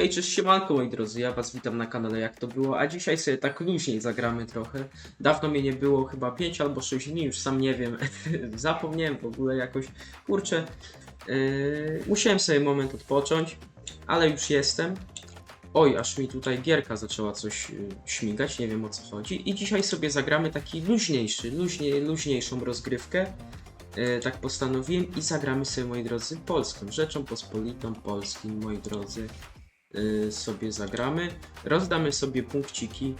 Hej, cześć, siemanko moi drodzy, ja was witam na kanale Jak to było, a dzisiaj sobie tak luźniej zagramy trochę. Dawno mnie nie było, chyba 5 albo 6 dni, już sam nie wiem, zapomniałem w ogóle jakoś, kurczę, yy, musiałem sobie moment odpocząć, ale już jestem. Oj, aż mi tutaj gierka zaczęła coś yy, śmigać, nie wiem o co chodzi. I dzisiaj sobie zagramy taki luźniejszy, luźnie, luźniejszą rozgrywkę. Yy, tak postanowiłem i zagramy sobie, moi drodzy, polską, Rzeczą Pospolitą Polskim, moi drodzy sobie zagramy. Rozdamy sobie punkciki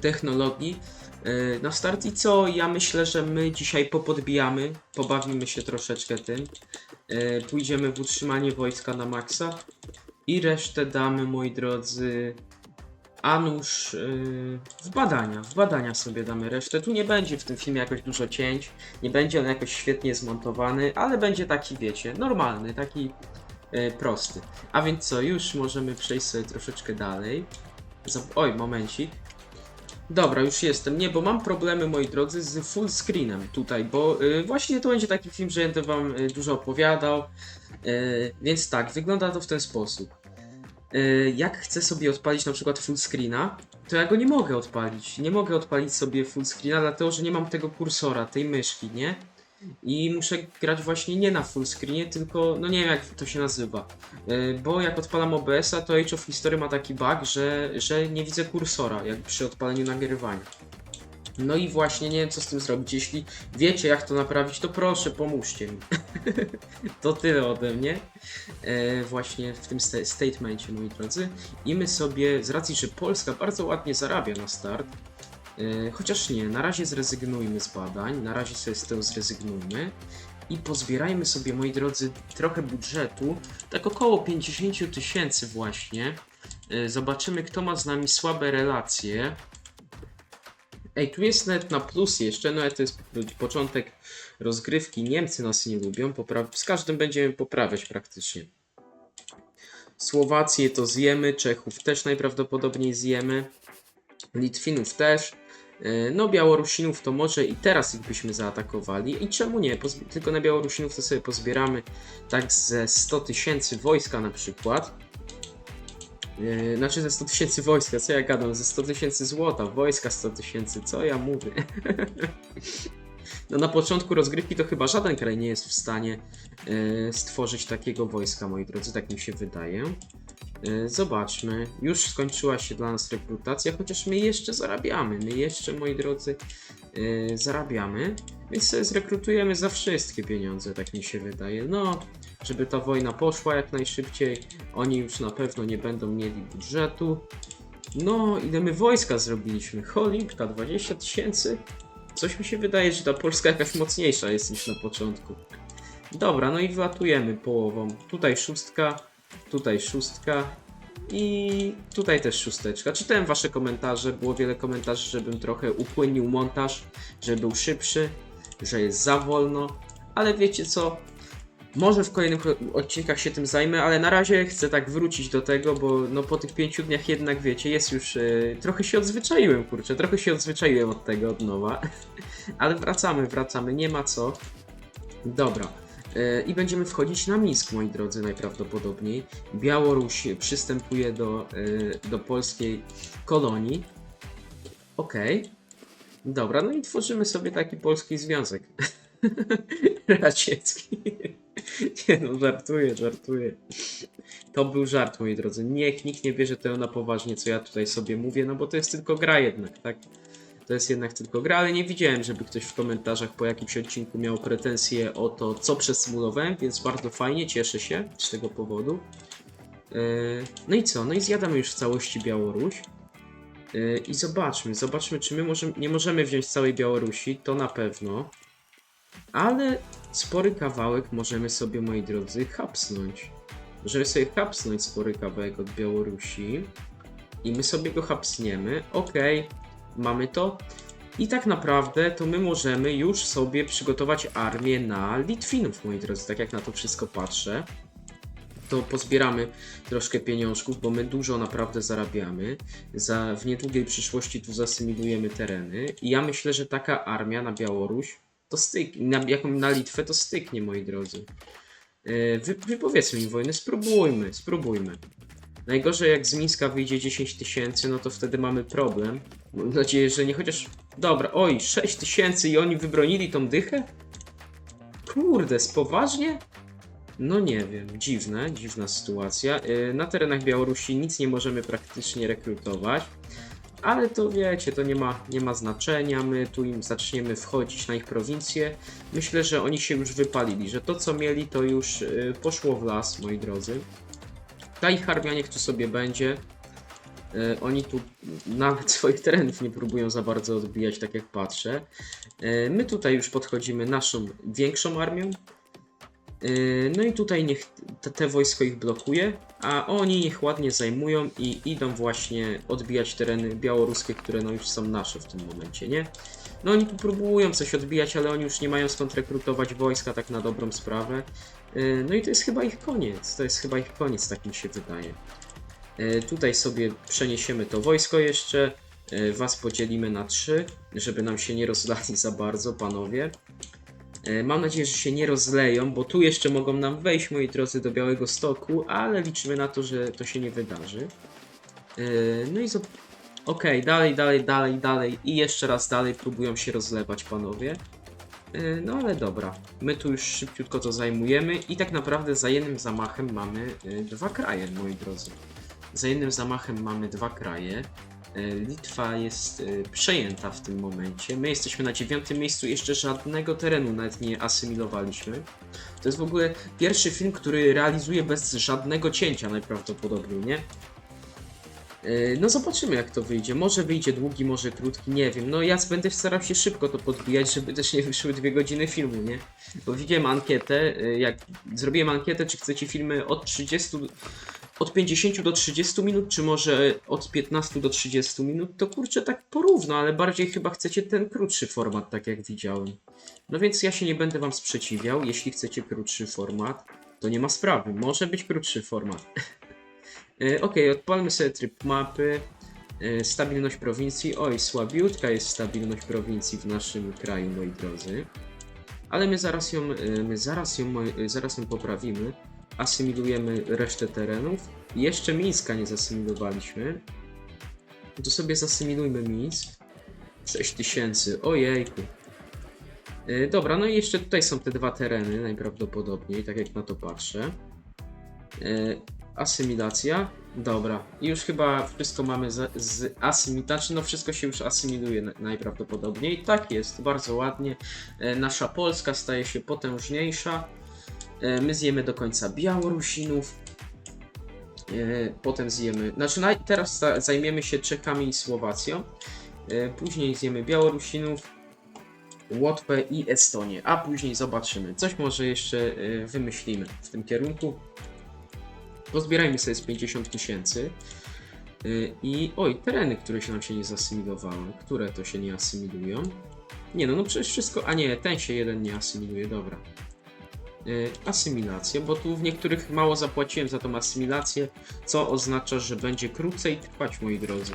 technologii y, na start i co? Ja myślę, że my dzisiaj popodbijamy, pobawimy się troszeczkę tym. Y, Pójdziemy w utrzymanie wojska na maksa i resztę damy, moi drodzy, a nuż y, w badania. W badania sobie damy resztę. Tu nie będzie w tym filmie jakoś dużo cięć, nie będzie on jakoś świetnie zmontowany, ale będzie taki, wiecie, normalny, taki y, prosty. A więc co, już możemy przejść sobie troszeczkę dalej. Oj, momencik. Dobra, już jestem. Nie, bo mam problemy, moi drodzy, z full screenem tutaj, bo y, właśnie to będzie taki film, że będę wam y, dużo opowiadał. Więc tak, wygląda to w ten sposób. Jak chcę sobie odpalić na przykład full screena, to ja go nie mogę odpalić. Nie mogę odpalić sobie full screena, dlatego że nie mam tego kursora, tej myszki, nie? I muszę grać właśnie nie na full screenie, tylko, no nie wiem jak to się nazywa. Yy, Bo jak odpalam OBS-a, to Age of History ma taki bug, że, że nie widzę kursora, jak przy odpaleniu nagrywania. No i właśnie nie wiem co z tym zrobić. Jeśli wiecie jak to naprawić, to proszę pomóżcie mi. to tyle ode mnie. E, właśnie w tym sta- statemencie, moi drodzy. I my sobie, z racji, że Polska bardzo ładnie zarabia na start, e, chociaż nie, na razie zrezygnujmy z badań, na razie sobie z tego zrezygnujmy i pozbierajmy sobie, moi drodzy, trochę budżetu, tak około 50 000 tysięcy właśnie. E, Zobaczymy, kto ma z nami słabe relacje. Ej, tu jest net na plus jeszcze, no ale to jest początek rozgrywki. Niemcy nas nie lubią, z każdym będziemy poprawiać praktycznie. Słowację to zjemy, Czechów też najprawdopodobniej zjemy, Litwinów też. Yy, No, Białorusinów to może i teraz ich byśmy zaatakowali. I czemu nie? Pozb- tylko na Białorusinów to sobie pozbieramy tak ze 100 tysięcy wojska na przykład. Yy, znaczy ze 100 tysięcy wojska, co ja gadam? Ze 100 tysięcy złota, wojska 100 tysięcy, co ja mówię? no na początku rozgrywki to chyba żaden kraj nie jest w stanie yy, stworzyć takiego wojska, moi drodzy, tak mi się wydaje. Yy, zobaczmy, już skończyła się dla nas rekrutacja, chociaż my jeszcze zarabiamy, my jeszcze, moi drodzy, yy, zarabiamy, więc sobie zrekrutujemy za wszystkie pieniądze, tak mi się wydaje. No, żeby ta wojna poszła jak najszybciej, oni już na pewno nie będą mieli budżetu. No, ile my wojska zrobiliśmy? Cholipka, 20 tysięcy? Coś mi się wydaje, że ta Polska jakaś mocniejsza jest niż na początku. Dobra, no i wlatujemy połową. Tutaj szóstka, tutaj szóstka i tutaj też szósteczka. Czytałem wasze komentarze, było wiele komentarzy, żebym trochę upłynnił montaż, żeby był szybszy, że jest za wolno, ale wiecie co? Może w kolejnych odcinkach się tym zajmę, ale na razie chcę tak wrócić do tego, bo no po tych pięciu dniach jednak wiecie, jest już e, trochę się odzwyczaiłem, kurczę, trochę się odzwyczaiłem od tego od nowa. ale wracamy, wracamy, nie ma co. Dobra. E, I będziemy wchodzić na Mińsk, moi drodzy, najprawdopodobniej. Białoruś przystępuje do, e, do polskiej kolonii. Okej. Dobra, no i tworzymy sobie taki polski związek radziecki. Nie no, żartuję, żartuję. To był żart, moi drodzy. Niech nikt nie bierze tego na poważnie, co ja tutaj sobie mówię, no bo to jest tylko gra jednak, tak? To jest jednak tylko gra, ale nie widziałem, żeby ktoś w komentarzach po jakimś odcinku miał pretensje o to, co przesymulowałem, więc bardzo fajnie, cieszę się z tego powodu. Yy, No i co? No i zjadamy już w całości Białoruś. Yy, I zobaczmy, zobaczmy, czy my możemy, nie możemy wziąć całej Białorusi, to na pewno. Ale spory kawałek możemy sobie, moi drodzy, hapsnąć. Możemy sobie hapsnąć spory kawałek od Białorusi. I my sobie go hapsniemy. Okej, mamy to. I tak naprawdę to my możemy już sobie przygotować armię na Litwinów, moi drodzy, tak jak na to wszystko patrzę. To pozbieramy troszkę pieniążków, bo my dużo naprawdę zarabiamy. Za, w niedługiej przyszłości tu zasymilujemy tereny. I ja myślę, że taka armia na Białoruś to styknie, na, jaką na Litwę to styknie, moi drodzy. Yy, Wy, wypowiedzmy im wojnę, spróbujmy, spróbujmy. Najgorzej jak z Mińska wyjdzie 10 tysięcy, no to wtedy mamy problem. Mam nadzieję, że nie chociaż... Dobra, oj, 6 tysięcy i oni wybronili tą dychę? Kurde, spoważnie? No nie wiem, dziwne, dziwna sytuacja. Yy, Na terenach Białorusi nic nie możemy praktycznie rekrutować. Ale to wiecie, to nie ma, nie ma znaczenia. My tu im zaczniemy wchodzić na ich prowincję. Myślę, że oni się już wypalili, że to co mieli to już yy, poszło w las, moi drodzy. Ta ich armia niech tu sobie będzie. Yy, oni tu nawet swoich terenów nie próbują za bardzo odbijać, tak jak patrzę. Yy, my tutaj już podchodzimy naszą większą armią. Yy, No i tutaj niech te, wojsko ich blokuje, a oni niech ładnie zajmują i idą właśnie odbijać tereny białoruskie, które no już są nasze w tym momencie, nie? No oni tu próbują coś odbijać, ale oni już nie mają skąd rekrutować wojska tak na dobrą sprawę. No i to jest chyba ich koniec, to jest chyba ich koniec, tak mi się wydaje. Yy, Tutaj sobie przeniesiemy to wojsko jeszcze, yy, was podzielimy na trzy, żeby nam się nie rozlali za bardzo, panowie. E, Mam nadzieję, że się nie rozleją, bo tu jeszcze mogą nam wejść, moi drodzy, do Białego Stoku, ale liczymy na to, że to się nie wydarzy. E, No i Okej, dalej, dalej, dalej, dalej i jeszcze raz dalej próbują się rozlewać panowie. E, No ale dobra, my tu już szybciutko to zajmujemy i tak naprawdę za jednym zamachem mamy e, dwa kraje, moi drodzy. Za jednym zamachem mamy dwa kraje. E, Litwa jest e, przejęta w tym momencie. My jesteśmy na dziewiątym miejscu, jeszcze żadnego terenu nawet nie asymilowaliśmy. To jest w ogóle pierwszy film, który realizuje bez żadnego cięcia najprawdopodobniej, nie? E, No zobaczymy jak to wyjdzie. Może wyjdzie długi, może krótki, nie wiem. No ja będę starał się szybko to podbijać, żeby też nie wyszły dwie godziny filmu, nie? Bo widziałem ankietę, jak zrobiłem ankietę, czy chcecie filmy od 30 od 50 do 30 minut, czy może od 15 do 30 minut, to kurczę tak porówno, ale bardziej chyba chcecie ten krótszy format, tak jak widziałem. No więc ja się nie będę wam sprzeciwiał, jeśli chcecie krótszy format, to nie ma sprawy, może być krótszy format. E, Okej, odpalmy sobie tryb mapy, E, stabilność prowincji, oj słabiutka jest stabilność prowincji w naszym kraju, moi drodzy. Ale my zaraz ją, e, my zaraz ją, zaraz ją poprawimy asymilujemy resztę terenów. Jeszcze Mińska nie zasymilowaliśmy. To sobie zasymilujmy Mińsk. 6000, ojejku. Yy, dobra, no i jeszcze tutaj są te dwa tereny najprawdopodobniej, tak jak na to patrzę. Yy, asymilacja. Dobra, i już chyba wszystko mamy za, z asymilacji, no wszystko się już asymiluje na, najprawdopodobniej. Tak jest, bardzo ładnie. Yy, nasza Polska staje się potężniejsza. E, My zjemy do końca Białorusinów. E, Potem zjemy. Znaczy, teraz za- zajmiemy się Czechami i Słowacją. E, Później zjemy Białorusinów, Łotwę i Estonię. A później zobaczymy. Coś może jeszcze wymyślimy w tym kierunku. Pozbierajmy sobie z 50 tysięcy. I oj, tereny, które się nam się nie zasymilowały. Które to się nie asymilują? Nie no, no przecież wszystko. A nie, ten się jeden nie asymiluje, dobra asymilację, bo tu w niektórych mało zapłaciłem za tą asymilację, co oznacza, że będzie krócej trwać, moi drodzy.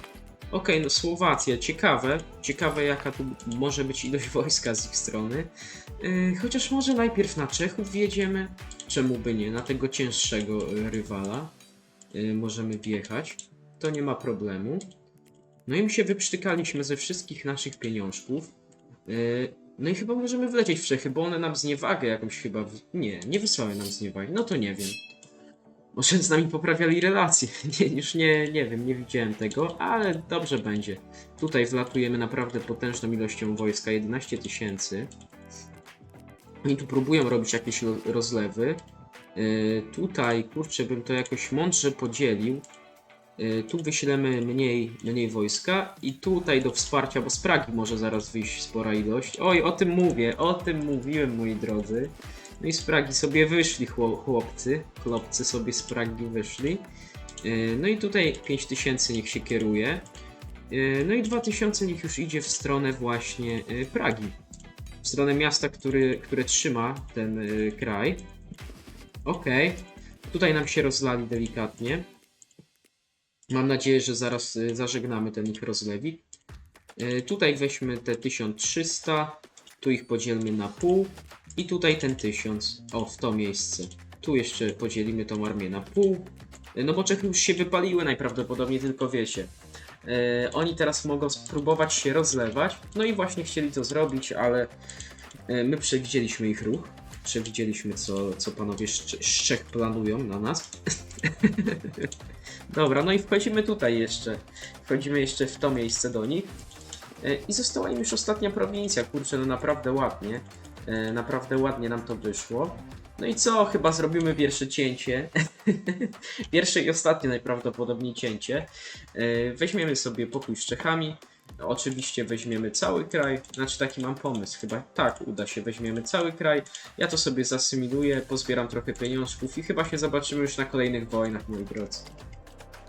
Okej, no Słowacja, ciekawe, ciekawe jaka tu może być ilość wojska z ich strony. Yy, chociaż może najpierw na Czechów wjedziemy, czemu by nie, na tego cięższego y, rywala yy, możemy wjechać, to nie ma problemu. No i my się wyprztykaliśmy ze wszystkich naszych pieniążków. Yy, no i chyba możemy wlecieć w Czechy, bo one nam zniewagę jakąś chyba. W... Nie, nie wysłały nam zniewagi. No to nie wiem. Może z nami poprawiali relacje. Nie, już nie, nie wiem, nie widziałem tego, ale dobrze będzie. Tutaj wlatujemy naprawdę potężną ilością wojska 11 tysięcy. Oni tu próbują robić jakieś ro- rozlewy. Yy, tutaj, kurczę, bym to jakoś mądrze podzielił. Y, Tu wyślemy mniej, mniej wojska i tutaj do wsparcia, bo z Pragi może zaraz wyjść spora ilość. Oj, o tym mówię, o tym mówiłem, moi drodzy. No i z Pragi sobie wyszli chło- chłopcy, chłopcy sobie z Pragi wyszli. Y, No i tutaj 5000 niech się kieruje. Y, No i 2000 niech już idzie w stronę właśnie Pragi. W stronę miasta, który, które trzyma ten kraj. Okej. Tutaj nam się rozlali delikatnie. Mam nadzieję, że zaraz y, zażegnamy ten ich rozlewik. Y, Tutaj weźmy te 1300, tu ich podzielmy na pół i tutaj ten 1000. O, w to miejsce. Tu jeszcze podzielimy tą armię na pół No bo Czechy już się wypaliły najprawdopodobniej, tylko wiecie. Oni teraz mogą spróbować się rozlewać. No i właśnie chcieli to zrobić, ale my przewidzieliśmy ich ruch. Przewidzieliśmy, co, co panowie z Czech planują na nas. Dobra, no i wchodzimy tutaj jeszcze. Wchodzimy jeszcze w to miejsce do nich. E, I została im już ostatnia prowincja. Kurczę, no naprawdę ładnie. E, Naprawdę ładnie nam to wyszło. No i co? Chyba zrobimy pierwsze cięcie. pierwsze i ostatnie najprawdopodobniej cięcie. E, Weźmiemy sobie pokój z Czechami. Oczywiście weźmiemy cały kraj. Znaczy taki mam pomysł. Chyba tak uda się. Weźmiemy cały kraj. Ja to sobie zasymiluję, pozbieram trochę pieniążków i chyba się zobaczymy już na kolejnych wojnach, moi drodzy.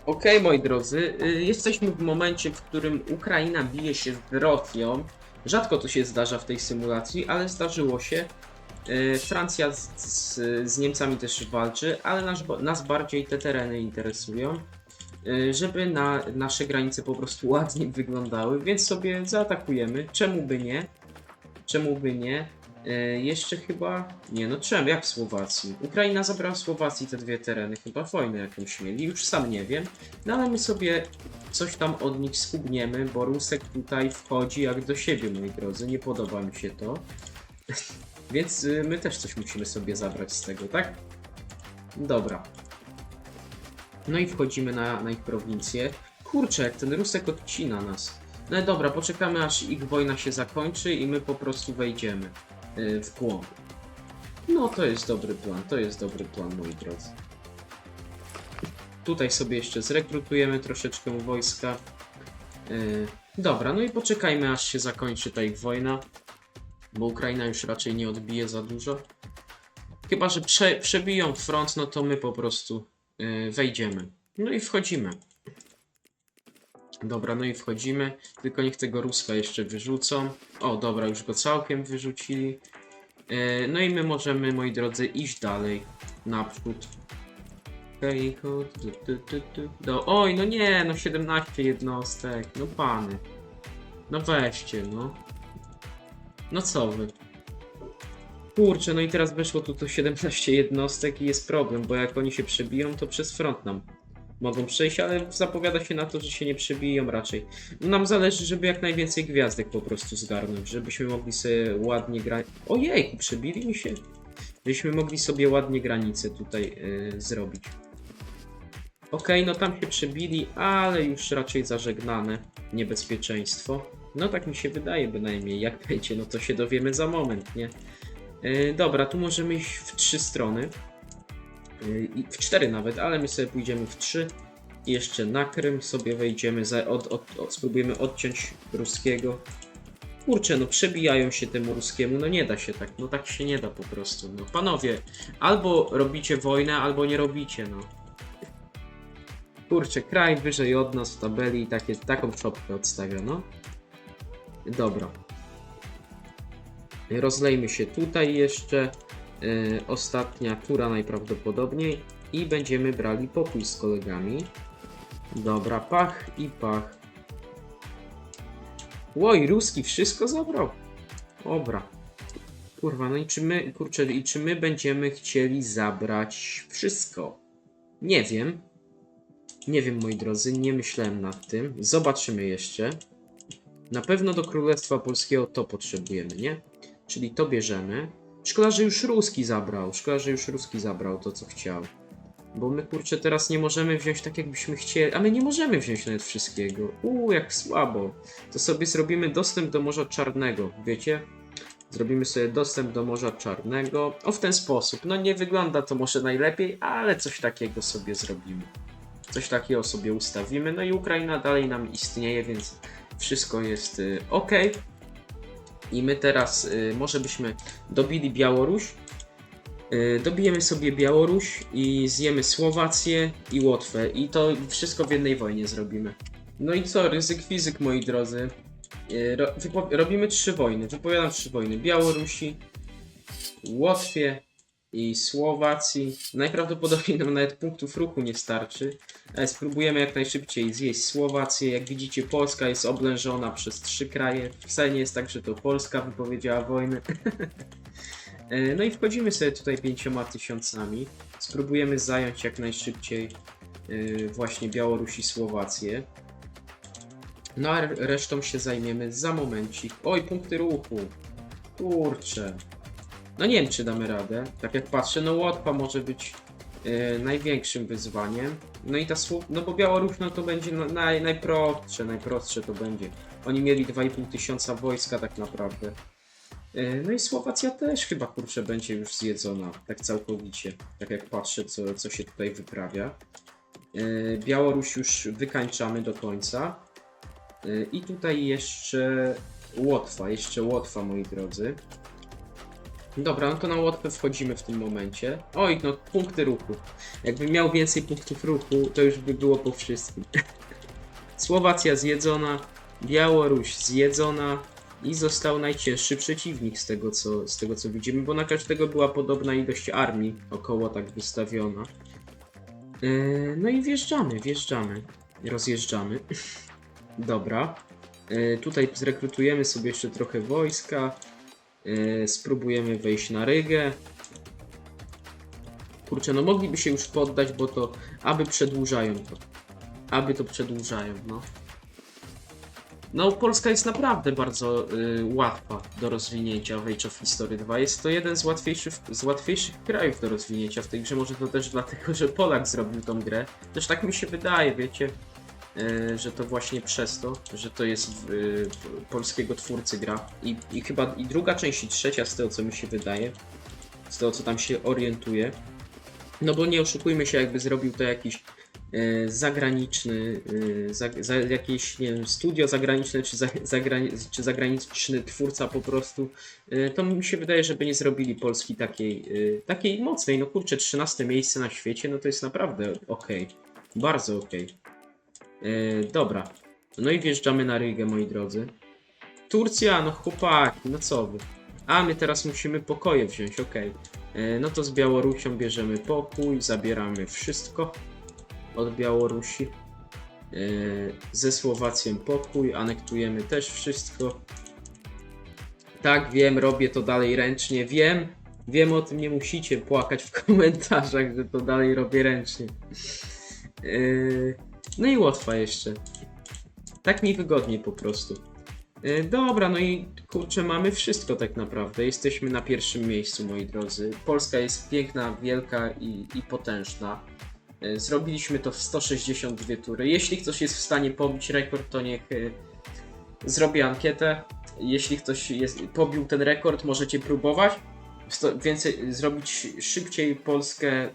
Okej, moi drodzy, y, jesteśmy w momencie, w którym Ukraina bije się z Rosją. Rzadko to się zdarza w tej symulacji, ale zdarzyło się. Y, Francja z, z, z Niemcami też walczy, ale nas, nas bardziej te tereny interesują, żeby na nasze granice po prostu ładnie wyglądały, więc sobie zaatakujemy. Czemu by nie? Czemu by nie? E, jeszcze chyba. Nie, no czemu? Jak w Słowacji? Ukraina zabrała Słowacji te dwie tereny, chyba wojnę jakąś mieli, już sam nie wiem. No ale my sobie coś tam od nich skubniemy, bo Rusek tutaj wchodzi jak do siebie, moi drodzy. Nie podoba mi się to. Więc y, my też coś musimy sobie zabrać z tego, tak? Dobra. No i wchodzimy na, na ich prowincję. Kurczę, ten Rusek odcina nas. No dobra, poczekamy aż ich wojna się zakończy i my po prostu wejdziemy y, w głąb. No to jest dobry plan, to jest dobry plan, moi drodzy. Tutaj sobie jeszcze zrekrutujemy troszeczkę wojska. Y, Dobra, no i poczekajmy aż się zakończy ta ich wojna, bo Ukraina już raczej nie odbije za dużo. Chyba, że prze, przebiją front, no to my po prostu wejdziemy. No i wchodzimy. Dobra, no i wchodzimy. Tylko niech tego Ruska jeszcze wyrzucą. O, dobra, już go całkiem wyrzucili. E, no i my możemy, moi drodzy, iść dalej. Naprzód. Do... Oj, no nie, no 17 jednostek. No pany. No weźcie, no. No co wy? Kurczę, no i teraz weszło tu to 17 jednostek i jest problem, bo jak oni się przebiją, to przez front nam mogą przejść, ale zapowiada się na to, że się nie przebiją raczej. Nam zależy, żeby jak najwięcej gwiazdek po prostu zgarnąć, żebyśmy mogli sobie ładnie grać. Ojej, przebili mi się. Żebyśmy mogli sobie ładnie granice tutaj yy, zrobić. Okej, no tam się przebili, ale już raczej zażegnane niebezpieczeństwo. No tak mi się wydaje bynajmniej. Jak będzie, no to się dowiemy za moment, nie? Yy, dobra, tu możemy iść w trzy strony. I w cztery nawet, ale my sobie pójdziemy w trzy. Jeszcze na Krym sobie wejdziemy, za, od, od, od, spróbujemy odciąć ruskiego. Kurczę, no przebijają się temu ruskiemu, no nie da się tak, no tak się nie da po prostu. No panowie, albo robicie wojnę, albo nie robicie, no. Kurczę, kraj wyżej od nas w tabeli takie, taką czopkę odstawiono. Dobra. Rozlejmy się tutaj jeszcze. Yy, ostatnia tura najprawdopodobniej. I będziemy brali pokój z kolegami. Dobra, pach i pach. Oj, ruski wszystko zabrał. Dobra. Kurwa, no i czy my, kurczę, i czy my będziemy chcieli zabrać wszystko? Nie wiem. Nie wiem, moi drodzy, nie myślałem nad tym. Zobaczymy jeszcze. Na pewno do Królestwa Polskiego to potrzebujemy, nie? Czyli to bierzemy. Szkoda, że już Ruski zabrał. Szkoda, że już Ruski zabrał to, co chciał. Bo my, kurczę, teraz nie możemy wziąć tak, jakbyśmy chcieli. A my nie możemy wziąć nawet wszystkiego. Uuu, jak słabo. To sobie zrobimy dostęp do Morza Czarnego, wiecie? Zrobimy sobie dostęp do Morza Czarnego. O, w ten sposób. No nie wygląda to może najlepiej, ale coś takiego sobie zrobimy. Coś takiego sobie ustawimy. No i Ukraina dalej nam istnieje, więc wszystko jest y, ok. I my teraz y, może byśmy dobili Białoruś. Y, dobijemy sobie Białoruś i zjemy Słowację i Łotwę. I to wszystko w jednej wojnie zrobimy. No i co, ryzyk fizyk, moi drodzy. Y, Ro, robimy trzy wojny. Wypowiadam trzy wojny. Białorusi, Łotwie i Słowacji. Najprawdopodobniej nam nawet punktów ruchu nie starczy. Ale spróbujemy jak najszybciej zjeść Słowację. Jak widzicie, Polska jest oblężona przez trzy kraje. Wcale nie jest tak, że to Polska wypowiedziała wojnę. No i wchodzimy sobie tutaj pięcioma tysiącami. Spróbujemy zająć jak najszybciej yy, właśnie Białoruś i Słowację. No a re- resztą się zajmiemy za momencik. Oj, punkty ruchu. Kurczę. No nie wiem, czy damy radę. Tak jak patrzę, no Łotwa może być yy, największym wyzwaniem. No i ta Słow... No bo Białoruś, no to będzie naj, najprostsze, najprostsze to będzie. Oni mieli 2,5 tysiąca wojska tak naprawdę. Yy, No i Słowacja też chyba kurczę będzie już zjedzona, tak całkowicie. Tak jak patrzę, co, co się tutaj wyprawia. Yy, Białoruś już wykańczamy do końca. I tutaj jeszcze Łotwa, jeszcze Łotwa, moi drodzy. Dobra, no to na Łotwę wchodzimy w tym momencie. Oj, no punkty ruchu. Jakbym miał więcej punktów ruchu, to już by było po wszystkim. Słowacja zjedzona, Białoruś zjedzona i został najcięższy przeciwnik z tego, co, z tego co widzimy, bo na każdego była podobna ilość armii, około tak wystawiona. Yy, no i wjeżdżamy, wjeżdżamy, rozjeżdżamy. Dobra. Yy, tutaj zrekrutujemy sobie jeszcze trochę wojska. Yy, spróbujemy wejść na Rygę. Kurczę, no mogliby się już poddać, bo to aby przedłużają to. Aby to przedłużają, no. No, Polska jest naprawdę bardzo y, łatwa do rozwinięcia w Age of History 2. Jest to jeden z łatwiejszych, z łatwiejszych krajów do rozwinięcia w tej grze. Może to też dlatego, że Polak zrobił tą grę. Też tak mi się wydaje, wiecie, że to właśnie przez to, że to jest y, polskiego twórcy gra. I, I chyba i druga część, i trzecia z tego, co mi się wydaje, z tego, co tam się orientuje. No bo nie oszukujmy się, jakby zrobił to jakiś e, zagraniczny, e, za, za jakieś, nie wiem, studio zagraniczne, czy, za, czy zagraniczny twórca po prostu, e, to mi się wydaje, żeby nie zrobili Polski takiej, e, takiej mocnej. No kurczę, 13 miejsce na świecie, no to jest naprawdę okej. Bardzo okej. E, Dobra. No i wjeżdżamy na Rygę, moi drodzy. Turcja, no chłopaki, no co wy. A my teraz musimy pokoje wziąć, okej. E, No to z Białorusią bierzemy pokój, zabieramy wszystko od Białorusi. E, Ze Słowacją pokój, anektujemy też wszystko. Tak, wiem, robię to dalej ręcznie, wiem. Wiem o tym, nie musicie płakać w komentarzach, że to dalej robię ręcznie. E, No i Łotwa jeszcze. Tak mi wygodniej po prostu. E, Dobra, no i kurczę, mamy wszystko tak naprawdę. Jesteśmy na pierwszym miejscu, moi drodzy. Polska jest piękna, wielka i, i potężna. E, Zrobiliśmy to w 162 tury. Jeśli ktoś jest w stanie pobić rekord, to niech e, zrobi ankietę. Jeśli ktoś jest, pobił ten rekord, możecie próbować. Więcej, zrobić szybciej Polskę,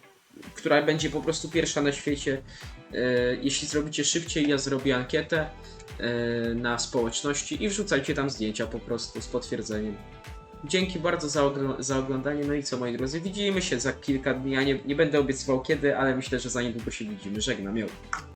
która będzie po prostu pierwsza na świecie. E, Jeśli zrobicie szybciej, ja zrobię ankietę e, na społeczności i wrzucajcie tam zdjęcia po prostu z potwierdzeniem. Dzięki bardzo za, ogl- za oglądanie. No i co moi drodzy, widzimy się za kilka dni. Ja nie, nie będę obiecywał kiedy, ale myślę, że za niedługo się widzimy. Żegnam. Miał.